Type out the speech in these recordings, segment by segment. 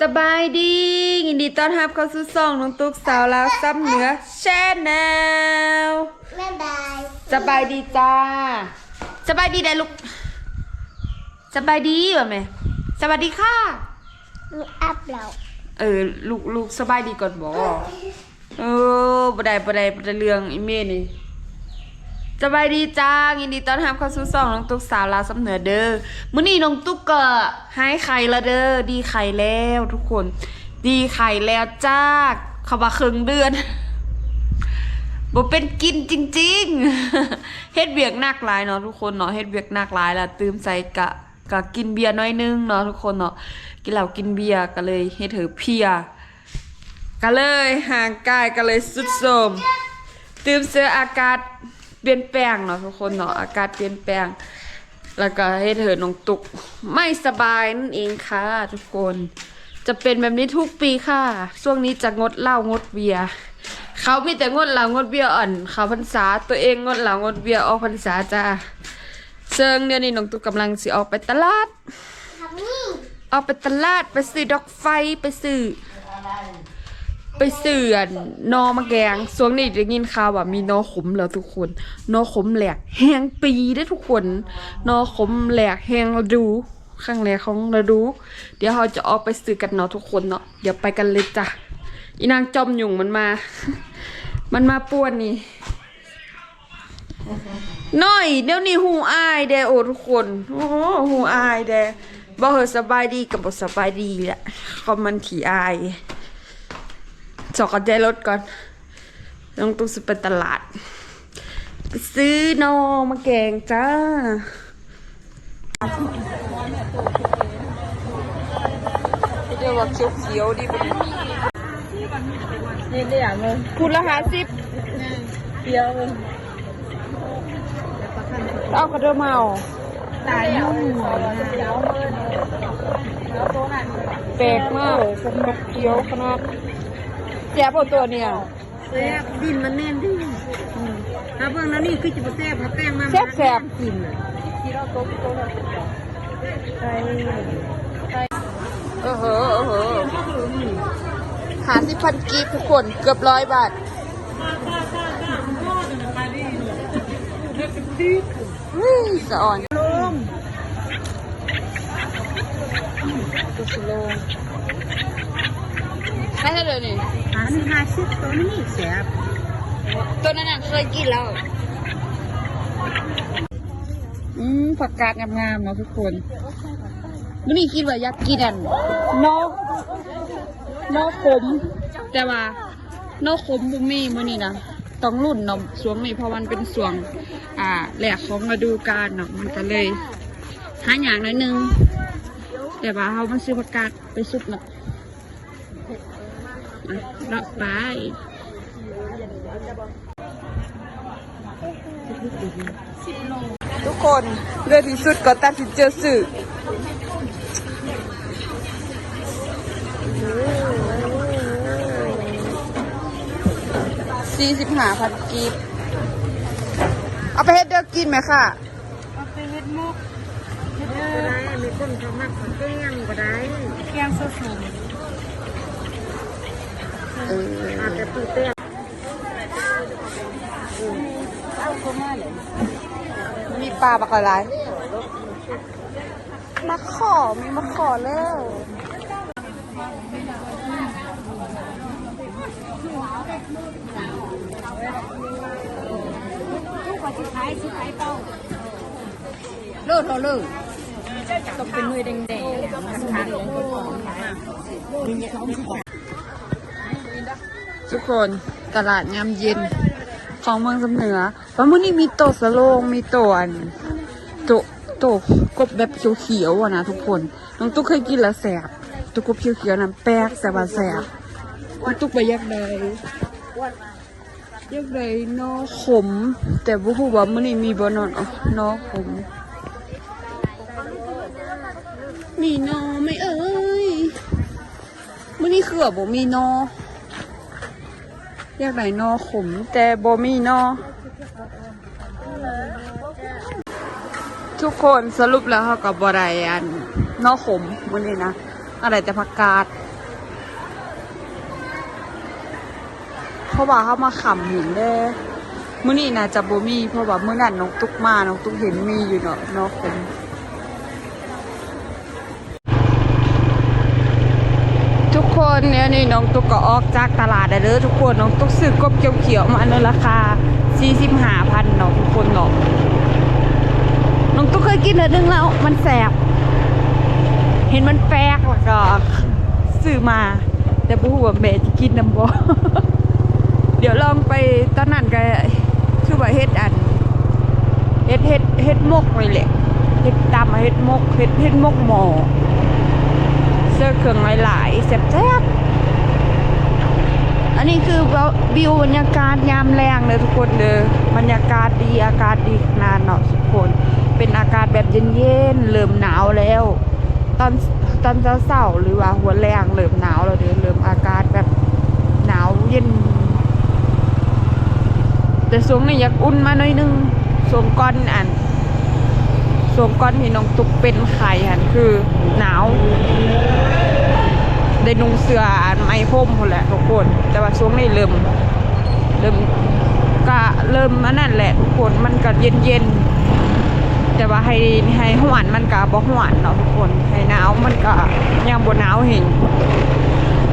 สบายดียินดีต้อนรับเข้าสู่ช่องน้องตุ๊กสาวลาวซับเหนือแชนแนลบ๊ายบายสบายดีจ้าสบายดีได้ลูกสบายดีป่ะแม่สวัสดีค่ะมีอัพเราเออลูกลูกสบายดีก่อนบอเออบ่ได้บ่ได้บ่ได้เรื่องอีเมลนี่ สบายดีจ้ายินดีต้อนรับเข้าสู่ช่องน้องตุ๊กสาวลาวซับเหนือเด้อมื้อนี้น้องตุ๊กก็หายไข่ละเด้อดีไข่แล้วทุกคน ดีไข่แล้วจ้าเขาว่าครึ่งเดือนบ่เป็นกินจริง ๆเฮ็ดเบียกหนักหลายเนาะทุกคนเนาะเฮ็ดเบียกหนักหลายแล้วตื่มใส่กะกะกินเบียร์น้อยนึงเนาะทุกคนเนาะกินเหล้ากินเบียร์ก็เลยเฮ็ดเถอเพียก็เลยห่างกายก็เลยสุดโทมตื่มเสื้ออากาศ เปลี่ยนแปลงเนาะทุกคนเนาะอากาศเปลี่ยนแปลง แล้วก็ให้เธอน้องตุกไม่สบายนั่นเองค่ะ ทุกคน จะเป็นแบบนี้ทุกปีค่ะ ช่วงนี้จะงดเหล้างดเบียร์เขามีแต่งดเหล้างดเบียร์อ่อนเขาพรรษาตัวเองงดเหล้างดเบียร์ออกพรรษาจ้าเซิงเดี๋ยวนี้น้องตุกกำลังสิออกไปตลาดทำนี่ออกไปตลาดไปซื้อดอกไฟไปซื้อ ไปซื้อนนอมะแกงช่วงนี้ได้ยินข่าวว่ามีนอขมแล้วทุกคน นอขมแหลกแหงปีได้ทุกคน นอขมแหลกแหงฤดูข้างแรกของฤดู เดี๋ยวเราจะออกไปซื้อกันเนาะทุกคนเนาะเดี๋ยวไปกันเลยจ้ะอีนางจอมหยุ่งมันมา มันมาป่วนนี่น้อยเดี๋ยวนี้หูอายแดโอ้ทุกคนโอ้โหหูอายแดบ่เหอสบายดีกับบ่สบายดีแหละคอมมันขี่อาย จอกกันใจรถก่อนต้องตู้ซื้อไปตลาด ไปซื้อนอมาแกงจ้าเดี๋ยวว่าเขียวๆดีบ่นี่ได้อย่างเลยพูดละหาสิบเดียวเลยเอากระเดาเมาตายยุ่งแปลกมากสมกับเขียวขนาด แซ่บเอาตัวเนี่ยแซ่บดินมันแน่นดิถ้าเบิ่งแล้วนี่คือจะมาแซ่บมาแป้งมาแซ่บแซ่บกินอะใช่เออเหอะเออเหอะหาสิพันกีบทุกคนเกือบร้อยบาทอุ้ยสะอ่อนลมตุสโลงให้เท่าเดิมนี่ หาหนึ่งห้าสิบตัวนี้แซ่บตัวนั้นน่ะเคยกินแล้ว อืมผักกาดงามๆเนาะทุกคนไม่มีคิดว่าอยากกินอันนอกนอกขมแต่ว่านอกขมบุมีมื้อนี้นะต้องรุ่นเนาะสวงนี้เพราะมันเป็นสวง อ่าแหลกของฤดูกาลเนาะมันก็เลยหาอย่างหน่อยหนึงแต่ว่าเขามาซื้อผักกาดไปซุปเนาะอะ เลาะไปทุกคนเลือกที่สุดก็ตัดสินใจซื้อสี่สิบห้าพันกีบเอาไปเฮ็ดเดียวกินไหมค่ะ เอาไปเฮ็ดมุกก็ได้มีคนเขามักแกงก็ได้แกงสด เอออาจจะตื่นเต้นเอาข้ามาเลยมีปลาบักอะไรมะขอมีมะขอแล้วเลิศเราเลิศต้องเป็นมือแดงๆนะคะ ทุกคนตลาดยามเย็นของเมืองสำเหนือวันมื้อนี้มีโตะสโลงมีโตะอันโตะโตะกบแบบเขียวๆอะนะทุกคนน้องตุ๊กเคยกินแล้วแสบตุ๊กกบเขียวๆนั้นแปลกแต่ว่าแสบน้องตุ๊กไปยักใดยักใดนอขม แต่บ่ฮู้ว่ามื้อนี้มีบ่นอนอ๋อนอขมมีนอไหม่เอ้ยมื้อนี้คือว่าบ่มีนอ ยากได้นอขมแต่บ่มีนอทุกคนสรุปแล้วกับบรายอันนอขมมันเลยนะ อะไรแต่ผักกาดเพราะว่าเขามาขำหินเด้มื่อนี้นะจะบ,บมีเพราะว่าเมื่อนั้นนกตุกมานกตุกเห็นมีอยู่เนาะนอขม คนเนี่ยนี่น้องตุ๊กก็ออกจากตลาดได้เด้อทุกคนน้องตุ๊กซื้อกบเขียวๆมาในราคา45,000เนาะทุกคนเนาะน้องตุ๊กเคยกินเด้อนึงแล้ว มันแสบ เห็นมันแปลกแล้วก็ซื้อมา แต่ผู้ว่าแม่จะกินน้ำบ่เดี๋ยวลองไปตอนนั้นก็คือว่าเฮ็ดอันเฮ็ดเฮ็ดเฮ็ดมกไว้แหละเฮ็ดตำเฮ็ดมกเฮ็ดเฮ็ดมกหม้อ เสื้อเครื่องหลายๆแซ่บๆอันนี้คือวิวบรรยากาศยามแรงเลยทุกคนเด้อบรรยากาศดีอากาศดีนาดเนาะทุกคน เป็นอากาศแบบเย็นๆเริ่มหนาวแล้ว ตอนตอนเช้าๆหรือว่าหัวแรงเริ่มหนาวแล้วเด้อเริ่มอากาศแบบหนาวเย็น แต่ช่วงนี้อยากอุ่นมาหน่อยนึงช่วงก้อนอันช่วงก้อนที่น้องตุกเป็นไข่หันคือหนาว ได้นุ่งเสื้ออันไม้พรมหมดแหละทุกคน แต่ว่าช่วงนี้เริ่มเริ่มก็เริ่มอันนั่นแหละทุกคนมันก็เย็นเย็นแต่ว่าให้ให้หวานมันก็บ่หวานเนาะทุกคนให้หนาวมันก็ยังบ่หนาวเห็น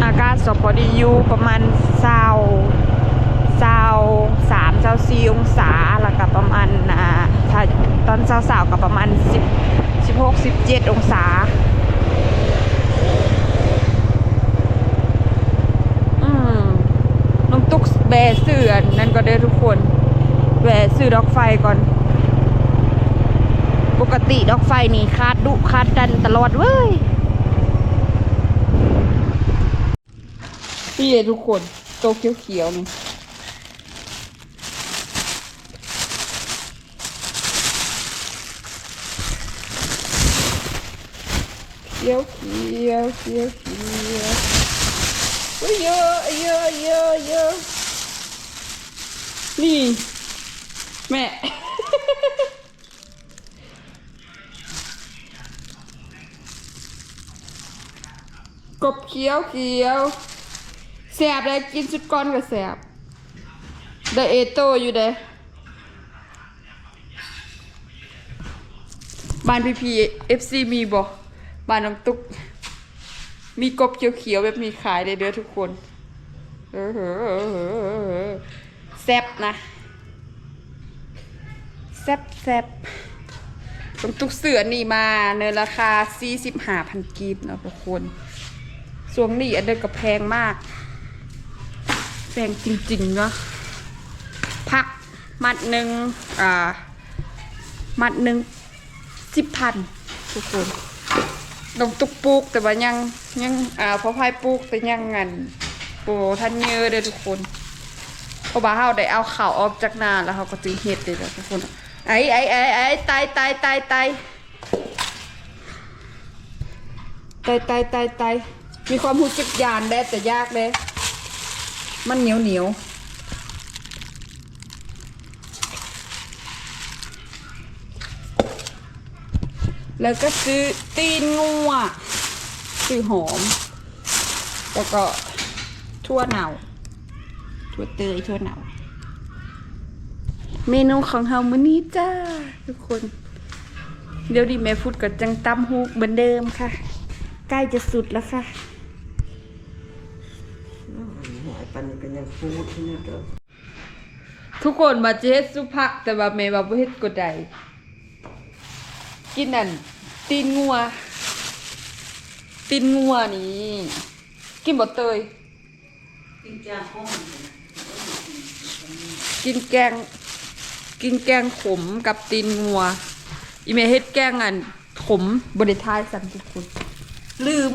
อากาศสพอดีอยู่ประมาณเศร้าเช้าสามเช้าสี่องศาแล้วก็ประมาณอ่าถ้าตอนเช้าสาวก็ประมาณสิบสิบหกสิบเจ็ดองศา อืม น้องตุ๊กแบเสื่อนั่นก็ได้ทุกคนแบสื่อดอกไฟก่อน ปกติดอกไฟนี่คาดดุคาดดันตลอดเว้ยนี่เลยทุกคนโตวเขียวๆนี่เขียวเขียวเขียวเขียว เฮ้ยเยอะเยอะเยอะเยอะนี่ แม่ กบเขียวเขียวแสบเลยกินสุดก้อนก็แสบได้เอโตอยู่เด้บ้านพีพีเอฟซีมีบ่บ้านน้องตุ๊ก มีกบเขียวๆแบบมีขายเลยเด้อทุกคน เออเอออเออเหอะแซ่บนะ แซ่บแซ่บต้องตุกเสือนี่มาในราคา45,000กีบเนาะทุกคนส่วงนี้อันเดิมก็แพงมาก แพงจริงๆเนาะพักมัดหนึ่งอ่า มัดหนึ่งสิบพันทุกคน ลงตุกปลูกแต่ว่ายังยังอ่าพอพายปลูกแต่ยังงันโปท่านเยอะเลยทุกคนเพราะว่าเฮาได้เอาข่าวออกจากนาแล้วเขาก็จึงเฮ็ดเลยแล้วทุกคนไอ้ไอ้ไอ้ไอ้ตายตายตายตายตายตายตายตายมีความรู้สึกยานได้แต่ยากเลยมันเหนียวเหนียว แล้วก็ซื้อตีนงัวซื้อหอม แล้วก็ทั่วเหนาทั่วเตยทั่วเหนาเมนูของเฮามื้อนี้จ้าทุกคน เดี๋ยวดิแม่พูดกับจังตำฮูกเหมือนเดิมค่ะ ใกล้จะสุดแล้วค่ะหอยปันกันยังฟูดที่นี่เด้อทุกคนมาจะเฮ็ดสุผักแต่ว่าแม่ว่าบ่เฮ็ดก็ได้ กินนั่นตีนงัว ตีนงัวนี่ กินบ่เตย กินจานห้องกินแกง กินแกงขมกับตีนงัว อีเมเฮ็ดแกงอันขมบริทายสันทุกคน ลืม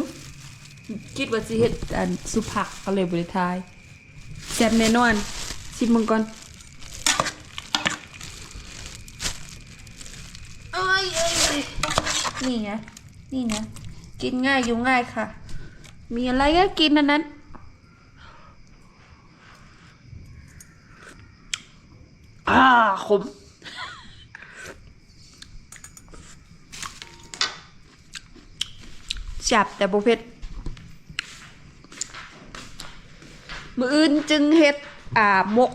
คิดว่าสิเฮ็ดอันสุผักก็เลยบริทายแซ่บแน่นอนชิมมึงก่อนเอ้ยเอ้ยเอ้ย นี่ไง นี่นะกินง่ายอยู่ง่ายค่ะ มีอะไรก็กินอันนั้น อ่าขมจับแต่บุเพ็ดมืออื่นจึงเฮ็ดอ่ามก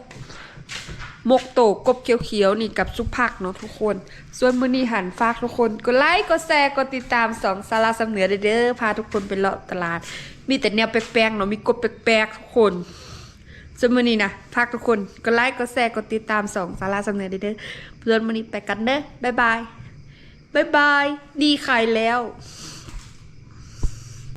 มกโตกบเขียวๆนี่กับซุปผักเนาะทุกคน ส่วนมื้อนี้หันฝากทุกคนกดไลค์กดแชร์กดติดตามสองสาราสำเหนือเด้อพาทุกคนไปเลาะตลาด มีแต่แนวแปลกๆเนาะมีกบแปลกๆทุกคนส่วนมื้อนี้นะฝากทุกคนกดไลค์กดแชร์กดติดตามสองสาราสำเหนือเด้อเพื่อนมื้อนี้ไปกันเด้อบ๊ายบายบ๊ายบายดีขายแล้ว